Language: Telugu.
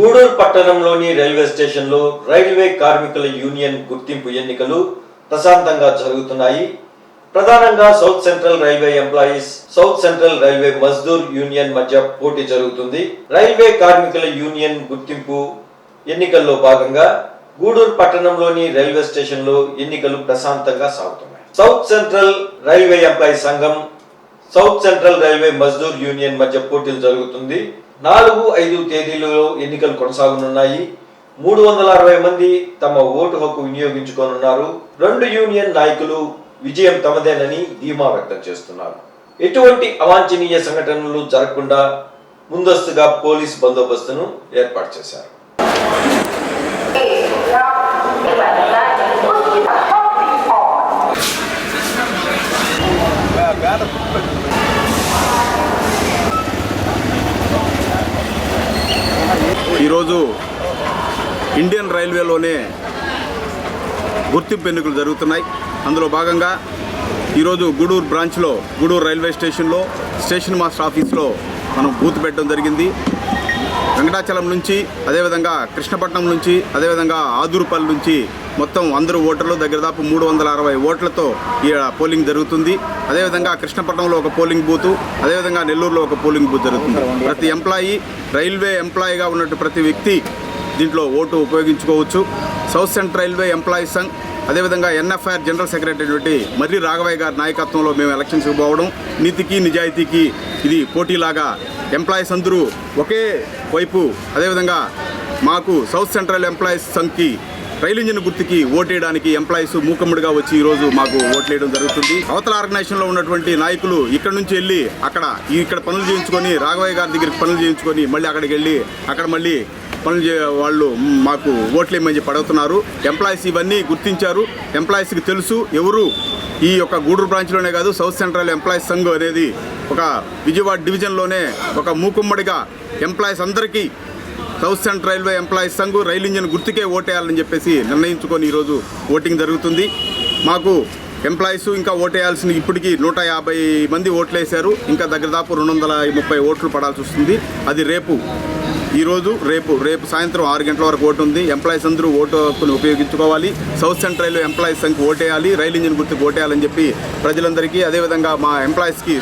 గూడూరు పట్టణంలోని రైల్వే స్టేషన్లో రైల్వే కార్మికుల యూనియన్ గుర్తింపు ఎన్నికలు ప్రశాంతంగా జరుగుతున్నాయి. ప్రధానంగా south central railway employees south central railway Mazdoor union మధ్య పోటీ జరుగుతుంది. రైల్వే కార్మికుల యూనియన్ గుర్తింపు ఎన్నికల్లో భాగంగా గూడూరు పట్టణంలోని రైల్వే స్టేషన్లో ఎన్నికలు ప్రశాంతంగా సాగుతున్నాయి. సౌత్ సెంట్రల్ రైల్వే ఎంప్లాయీ సంఘం south central railway Mazdoor union మధ్య పోటీలు జరుగుతుంది. నాలుగు ఐదు తేదీలలో ఎన్నికలు కొనసాగనున్నాయి. మూడు వందల అరవై మంది తమ ఓటు హక్కు వినియోగించుకోనున్నారు. రెండు యూనియన్ నాయకులు విజయం తమదేనని ధీమా వ్యక్తం చేస్తున్నారు. ఎటువంటి అవాంఛనీయ సంఘటనలు జరగకుండా ముందస్తుగా పోలీస్ బందోబస్తును ఏర్పాటు చేశారు. ఈరోజు ఇండియన్ రైల్వేలోనే గుర్తింపు ఎన్నికలు జరుగుతున్నాయి. అందులో భాగంగా ఈరోజు గూడూరు బ్రాంచ్లో గూడూరు రైల్వే స్టేషన్లో స్టేషన్ మాస్టర్ ఆఫీస్లో మనం బూత్ పెట్టడం జరిగింది. వెంకటాచలం నుంచి అదేవిధంగా కృష్ణపట్నం నుంచి అదేవిధంగా ఆదూరుపల్లి నుంచి మొత్తం అందరూ ఓటర్లు దగ్గర దాపు మూడు వందల అరవై ఓట్లతో ఈ పోలింగ్ జరుగుతుంది. అదేవిధంగా కృష్ణపట్నంలో ఒక పోలింగ్ బూత్ అదేవిధంగా నెల్లూరులో ఒక పోలింగ్ బూత్ జరుగుతుంది. ప్రతి ఎంప్లాయీ రైల్వే ఎంప్లాయీగా ఉన్నట్టు ప్రతి వ్యక్తి దీంట్లో ఓటు ఉపయోగించుకోవచ్చు. South central railway employees Sangh అదేవిధంగా ఎన్ఎఫ్ఐఆర్ జనరల్ సెక్రటరీ అయినటువంటి మర్రి రాఘవయ్య గారి నాయకత్వంలో మేము ఎలక్షన్స్కి పోవడం. నీతికి నిజాయితీకి ఇది పోటీలాగా ఎంప్లాయీస్ అందరూ ఒకే వైపు అదేవిధంగా మాకు సౌత్ సెంట్రల్ ఎంప్లాయీస్ సంఘ్కి రైలు ఇంజిన్ గుర్తుకి ఓటేయడానికి ఎంప్లాయీస్ మూకమ్ముడిగా వచ్చి ఈరోజు మాకు ఓట్లేయడం జరుగుతుంది. అవతల ఆర్గనైజేషన్లో ఉన్నటువంటి నాయకులు ఇక్కడ నుంచి వెళ్ళి అక్కడ ఇక్కడ పనులు చేయించుకొని రాఘవయ్య గారి దగ్గరికి పనులు చేయించుకొని మళ్ళీ అక్కడికి వెళ్ళి అక్కడ మళ్ళీ పనులు చే వాళ్ళు మాకు ఓట్లేమని చెప్పి అడుగుతున్నారు. ఎంప్లాయీస్ ఇవన్నీ గుర్తించారు. ఎంప్లాయీస్కి తెలుసు ఎవరు ఈ యొక్క గూడూరు బ్రాంచ్లోనే కాదు సౌత్ సెంట్రల్ ఎంప్లాయీస్ సంఘం అనేది ఒక విజయవాడ డివిజన్లోనే ఒక మూకుమ్మడిగా ఎంప్లాయీస్ అందరికీ south central railway employees Sangh rail engine గుర్తుకే ఓటేయాలని చెప్పేసి నిర్ణయించుకొని ఈరోజు ఓటింగ్ జరుగుతుంది. మాకు ఎంప్లాయీస్ ఇంకా ఓటేయాల్సిన ఇప్పటికీ నూట యాభై మంది ఓట్లేశారు. ఇంకా దగ్గర దాపు రెండు వందల ముప్పై ఓట్లు పడాల్సి వస్తుంది. అది రేపు ఈరోజు రేపు రేపు సాయంత్రం ఆరు గంటల వరకు ఓటు ఉంది. ఎంప్లాయీస్ అందరూ ఓటు హక్కును ఉపయోగించుకోవాలి. సౌత్ సెంట్రల్ రైల్వే ఎంప్లాయీస్ సంఖ్య ఓటేయాలి రైలు ఇంజిన్ గుర్తుకు ఓటేయాలని చెప్పి ప్రజలందరికీ అదేవిధంగా మా ఎంప్లాయీస్కి